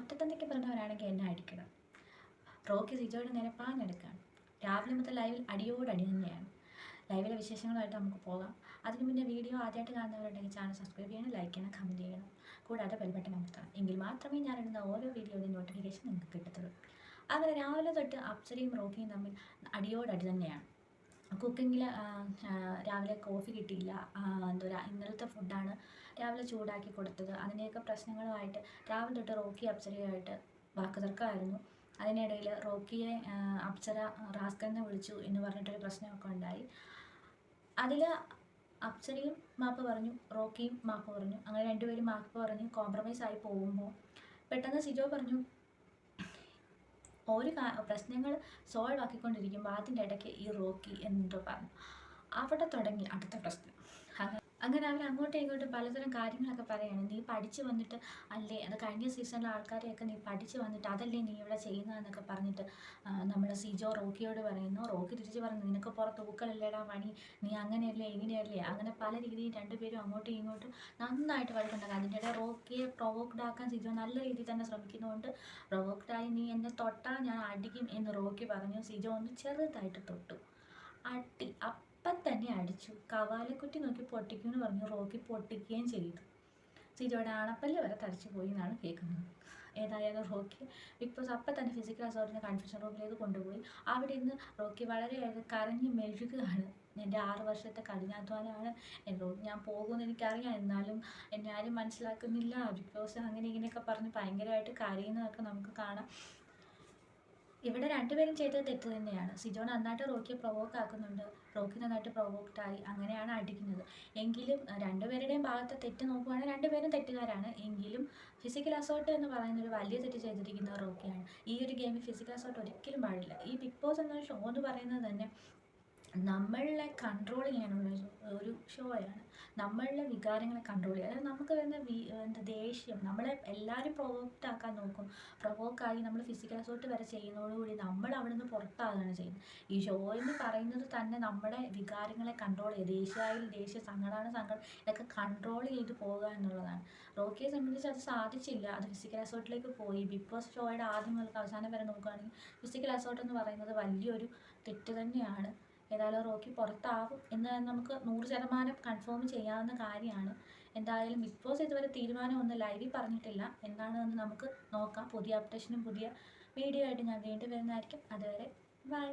ഒറ്റത്തന്തയ്ക്ക് പറഞ്ഞവരാണെങ്കിൽ എന്നെ അടിക്കണം. റോക്കി സിജോയുടെ നേരെ പാഞ്ഞെടുക്കുകയാണ്. രാവിലെ മുതൽ ലൈവിൽ അടിയോടടി തന്നെയാണ്. ലൈവിലെ വിശേഷങ്ങളായിട്ട് നമുക്ക് പോകാം. അതിന് മുന്നേ വീഡിയോ ആദ്യമായിട്ട് കാണുന്നവരുണ്ടെങ്കിൽ ചാനൽ സബ്സ്ക്രൈബ് ചെയ്യണം ലൈക്ക് ചെയ്യണം കമന്റ് ചെയ്യണം. കൂടാതെ ബെൽബട്ടൺ അമർത്തണം. എങ്കിൽ മാത്രമേ ഞാൻ ഇടുന്ന ഓരോ വീഡിയോയുടെ നോട്ടിഫിക്കേഷൻ നിങ്ങൾക്ക് കിട്ടത്തുള്ളൂ. അങ്ങനെ രാവിലെ തൊട്ട് അപ്സരയും റോക്കിയും തമ്മിൽ അടിയോടടി തന്നെയാണ്. കുക്കിങ്ങിൽ രാവിലെ കോഫി കിട്ടിയില്ല. ആ, എന്താ പറയുക ഇന്നലത്തെ ഫുഡാണ് രാവിലെ ചൂടാക്കി കൊടുത്തത്. അതിനെയൊക്കെ പ്രശ്നങ്ങളുമായിട്ട് രാവിലെ തൊട്ട് റോക്കി അപ്സരയുമായിട്ട് വാക്കുതർക്കമായിരുന്നു. അതിനിടയിൽ റോക്കിയെ അപ്സര റാസ്കറിനെ വിളിച്ചു എന്ന് പറഞ്ഞിട്ടൊരു പ്രശ്നമൊക്കെ ഉണ്ടായി. അതിൽ അപ്സരയും മാപ്പ് പറഞ്ഞു റോക്കിയും മാപ്പ് പറഞ്ഞു. അങ്ങനെ രണ്ടുപേരും മാപ്പ് പറഞ്ഞു കോംപ്രമൈസ് ആയി പോകുമ്പോൾ പെട്ടെന്ന് സിജോ പറഞ്ഞു ഒരു പ്രശ്നങ്ങൾ സോൾവ് ആക്കിക്കൊണ്ടിരിക്കുമ്പോൾ അതിന്റെ ഇടയ്ക്ക് ഈ റോക്കി എന്തോ പറഞ്ഞു. അവിടെ തുടങ്ങി അടുത്ത പ്രശ്നം. അവർ അങ്ങോട്ടും ഇങ്ങോട്ടും പലതരം കാര്യങ്ങളൊക്കെ പറയുകയാണ് നീ പഠിച്ചു വന്നിട്ട് അല്ലേ? അത് കഴിഞ്ഞ സീസണിലെ ആൾക്കാരെയൊക്കെ നീ പഠിച്ചു വന്നിട്ട് അതല്ലേ നീ ഇവിടെ ചെയ്യുന്നതെന്നൊക്കെ പറഞ്ഞിട്ട് നമ്മൾ സിജോ റോക്കിയോട് പറയുന്നു. റോക്കി തിരിച്ച് പറഞ്ഞു നിനക്ക് പുറത്ത് ഊക്കളല്ലേടാ പണി നീ അങ്ങനെയല്ലേ ഇങ്ങനെയല്ലേ? അങ്ങനെ പല രീതിയിൽ രണ്ടുപേരും അങ്ങോട്ടും ഇങ്ങോട്ടും നന്നായിട്ട് വഴക്കുണ്ടാക്കുക അതിന്റെ ഇടയിൽ റോക്കിയെ പ്രൊവോക്ഡ് ആക്കാൻ സിജോ നല്ല രീതിയിൽ തന്നെ ശ്രമിക്കുന്നതുകൊണ്ട് പ്രൊവോക്ഡായി നീ എന്നെ തൊട്ടാൽ ഞാൻ അടിക്കും എന്ന് റോക്കി പറഞ്ഞു. സിജോ ഒന്ന് ചെറുതായിട്ട് തൊട്ടു. അടി അപ്പം തന്നെ അടിച്ചു. കവാലക്കുറ്റി നോക്കി പൊട്ടിക്കുമെന്ന് പറഞ്ഞു. റോക്കി പൊട്ടിക്കുകയും ചെയ്തു. ചിരിയോടെ ആണപ്പല്ല് വരെ തടിച്ചു പോയി എന്നാണ് കേൾക്കുന്നത്. ഏതായാലും റോക്കി ബിഗ് ബോസ് അപ്പം തന്നെ ഫിസിക്കൽ അസോർട്ടിനെ കൺഫ്യൂഷൻ റൂമിലേക്ക് കൊണ്ടുപോയി. അവിടെ ഇന്ന് റോക്കി വളരെയേറെ കരഞ്ഞ് മെഴുകുകയാണ്. എന്റെ ആറ് വർഷത്തെ കഠിനാധ്വാനമാണ്. എന്നോ ഞാൻ പോകുമെന്ന് എനിക്കറിയാം. എന്നാലും എന്നെ ആരും മനസ്സിലാക്കുന്നില്ല. ബിഗ് ബോസ് അങ്ങനെ ഇങ്ങനെയൊക്കെ പറഞ്ഞ് ഭയങ്കരമായിട്ട് കരയുന്നതൊക്കെ നമുക്ക് കാണാം. ഇവിടെ രണ്ടുപേരും ചെയ്തത് തെറ്റ് തന്നെയാണ്. സിജോ നന്നായിട്ട് റോക്കിയെ പ്രൊവോക്ക് ആക്കുന്നുണ്ട്. റോക്കി നന്നായിട്ട് പ്രൊവോക്ട് ആയി. അങ്ങനെയാണ് അടിക്കുന്നത്. എങ്കിലും രണ്ടുപേരുടെയും ഭാഗത്തെ തെറ്റ് നോക്കുവാണെങ്കിൽ രണ്ടുപേരും തെറ്റുകാരാണ്. എങ്കിലും ഫിസിക്കൽ അസോൾട്ട് എന്ന് പറയുന്ന ഒരു വലിയ തെറ്റ് ചെയ്തിരിക്കുന്നത് റോക്കിയാണ്. ഈ ഒരു ഗെയിമിൽ ഫിസിക്കൽ അസോൾട്ട് ഒരിക്കലും പാടില്ല. ഈ ബിഗ് ബോസ് എന്ന ഷോ എന്ന് പറയുന്നത് തന്നെ നമ്മളെ കൺട്രോൾ ചെയ്യാനുള്ള ഒരു- ഷോയാണ് നമ്മളുടെ വികാരങ്ങളെ കൺട്രോൾ ചെയ്യുക. അതായത് നമുക്ക് വരുന്ന വി എന്താ ദേഷ്യം നമ്മളെ എല്ലാവരും പ്രൊവോക്ഡ് ആക്കാൻ നോക്കും. പ്രൊവോക്കായി നമ്മൾ ഫിസിക്കൽ അസോർട്ട് വരെ ചെയ്യുന്നതോടുകൂടി നമ്മൾ അവിടെ നിന്ന് പുറത്താകുകയാണ് ചെയ്യുന്നത്. ഈ ഷോ എന്ന് പറയുന്നത് തന്നെ നമ്മുടെ വികാരങ്ങളെ കൺട്രോൾ ചെയ്യുക. ദേഷ്യമായി ദേഷ്യം സങ്കടമാണ് സങ്കടം. ഇതൊക്കെ കൺട്രോൾ ചെയ്ത് പോകുക എന്നുള്ളതാണ്. റോക്കിയെ സംബന്ധിച്ച് അത് സാധിച്ചില്ല. അത് ഫിസിക്കൽ അസോർട്ടിലേക്ക് പോയി. ബിഗ് ബോസ് ഷോയുടെ ആദ്യം മുതൽ അവസാനം വരെ നോക്കുകയാണെങ്കിൽ ഫിസിക്കൽ അസോർട്ട് എന്ന് പറയുന്നത് വലിയൊരു തെറ്റ് തന്നെയാണ്. ഏതായാലും റോക്കി പുറത്താവും എന്ന് നമുക്ക് നൂറ് ശതമാനം കൺഫേം ചെയ്യാവുന്ന കാര്യമാണ്. എന്തായാലും ബിഗ് ബോസ് ഇതുവരെ തീരുമാനമൊന്നും ലൈവിൽ പറഞ്ഞിട്ടില്ല. എന്താണെന്ന് നമുക്ക് നോക്കാം. പുതിയ അപ്ഡേഷനും പുതിയ വീഡിയോ ആയിട്ട് ഞാൻ വീണ്ടും വരുന്നതായിരിക്കും. അതുവരെ ബൈ